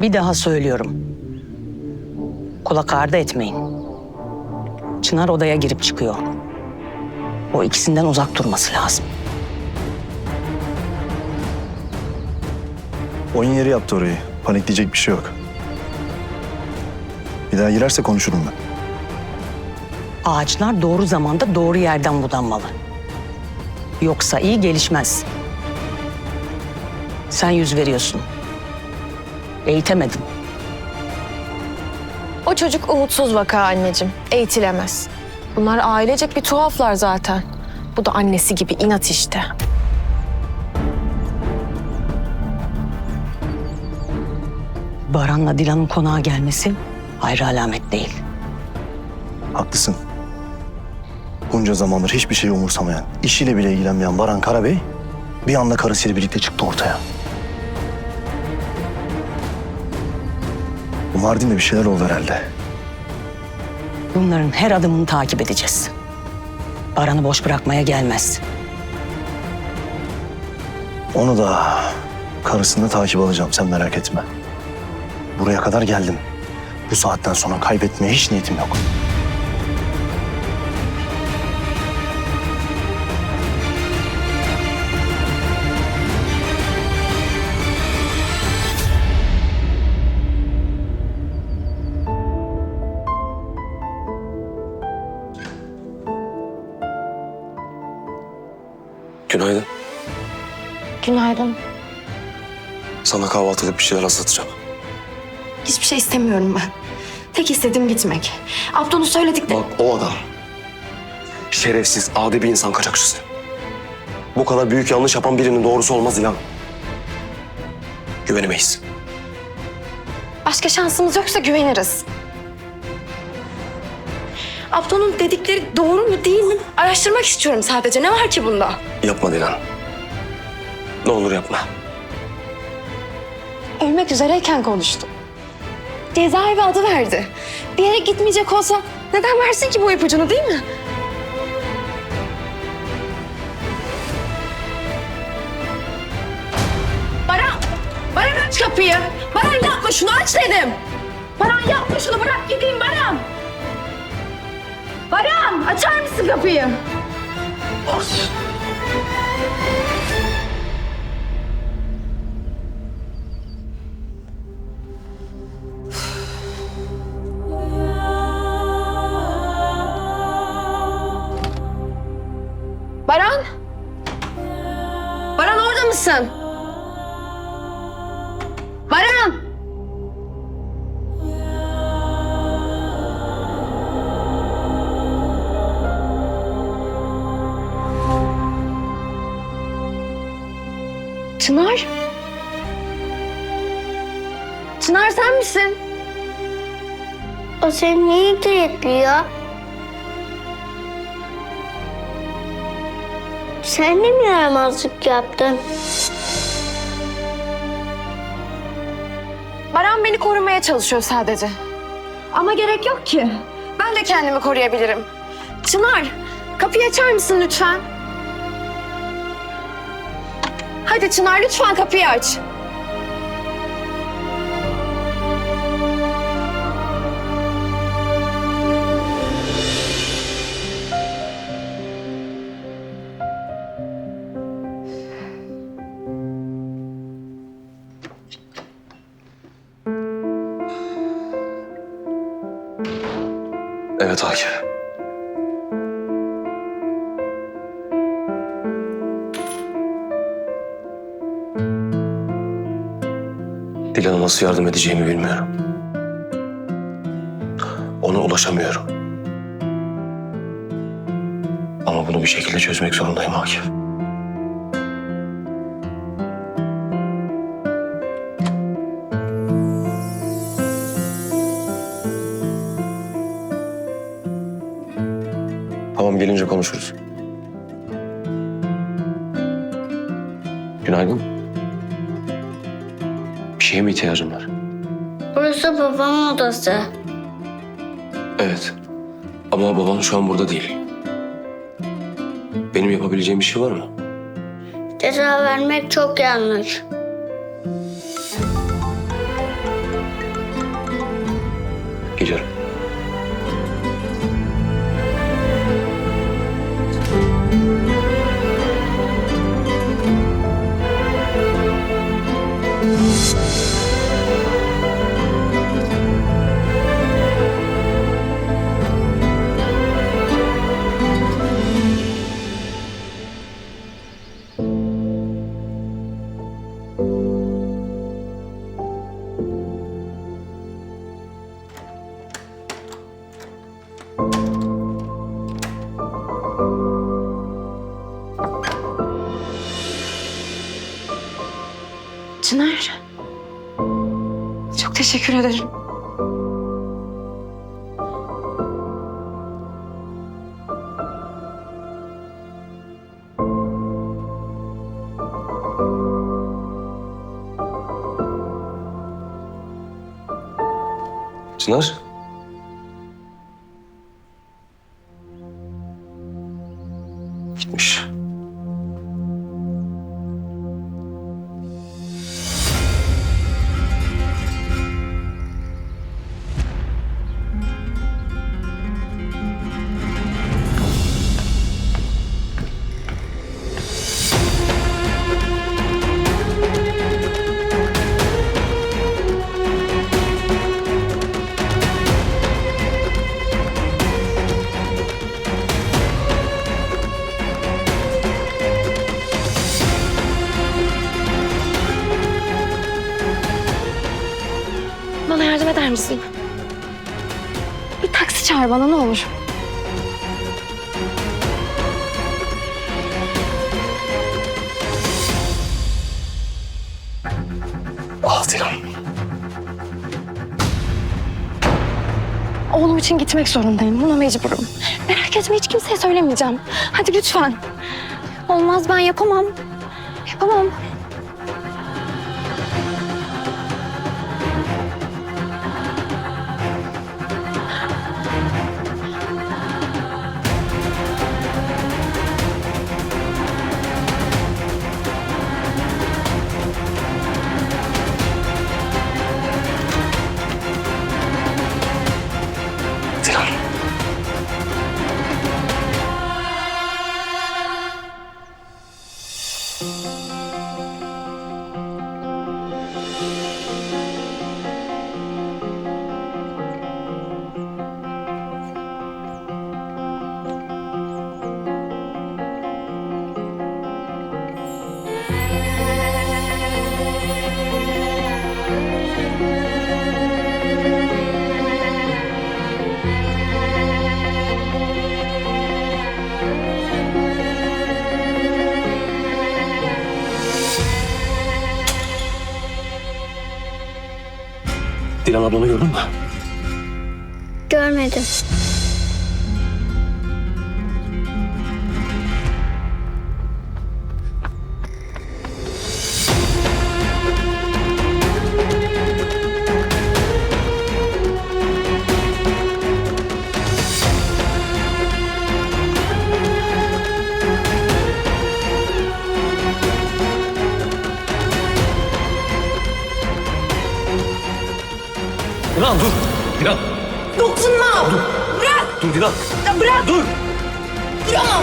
Bir daha söylüyorum. Kulak ardı etmeyin. Çınar odaya girip çıkıyor. O ikisinden uzak durması lazım. Oyun yeri yaptı orayı. Panikleyecek bir şey yok. Bir daha girerse konuşurum ben. Ağaçlar doğru zamanda doğru yerden budanmalı. Yoksa iyi gelişmez. Sen yüz veriyorsun. Eğitemedin. O çocuk umutsuz vaka anneciğim. Eğitilemez. Bunlar ailecek bir tuhaflar zaten. Bu da annesi gibi inat işte. Baran'la Dilan'ın konağa gelmesi ayrı alamet değil. Haklısın. Bunca zamandır hiçbir şey umursamayan, işiyle bile ilgilenmeyen Baran Karabey bir anda karısıyla birlikte çıktı ortaya. Mardin'de bir şeyler oldu herhalde. Bunların her adımını takip edeceğiz. Baran'ı boş bırakmaya gelmez. Onu da karısını da takip alacağım sen merak etme. Buraya kadar geldim. Bu saatten sonra kaybetmeye hiç niyetim yok. Günaydın. Sana kahvaltılık bir şeyler hazırlatacağım. Hiçbir şey istemiyorum ben. Tek istediğim gitmek. Abdul'un söyledikleri... Bak o adam şerefsiz, adi bir insan kaçakçısı. Bu kadar büyük yanlış yapan birinin doğrusu olmaz İlhan. Güvenemeyiz. Başka şansımız yoksa güveniriz. Abdul'un dedikleri doğru mu değil mi? Araştırmak istiyorum sadece. Ne var ki bunda? Yapma Dilan. Ne olur yapma. Ölmek üzereyken konuştum. Cezaevi adı verdi. Bir yere gitmeyecek olsa neden versin ki bu ipucunu değil mi? Baran! Baran aç kapıyı! Baran yapma şunu aç dedim! Baran yapma şunu bırak gideyim Baran! Baran açar mısın kapıyı? Baran! Mısın? Baran! Çınar? Çınar sen misin? O seni niye diretliyor? Sen de mi yaramazlık yaptın? Baran beni korumaya çalışıyor sadece. Ama gerek yok ki. Ben de kendimi koruyabilirim. Çınar, kapıyı açar mısın lütfen? Hadi Çınar lütfen kapıyı aç. Evet Akif. Dilan'a nasıl yardım edeceğimi bilmiyorum. Ona ulaşamıyorum. Ama bunu bir şekilde çözmek zorundayım Akif. Tamam gelince konuşuruz. Günaydın. Bir şeye mi ihtiyacın var? Burası babamın odası. Evet. Ama baban şu an burada değil. Benim yapabileceğim bir şey var mı? Ceza vermek çok yanlış. Çınar. Çok teşekkür ederim. Çınar. Misin? Bir taksi çağır bana ne olur. Dilan. Oğlum için gitmek zorundayım. Buna mecburum. Merak etme hiç kimseye söylemeyeceğim. Hadi lütfen. Olmaz ben yapamam. Yapamam. Dilan ablanı gördün mü? Görmedim. Dilan. Ya bırak. Dur. Duramam.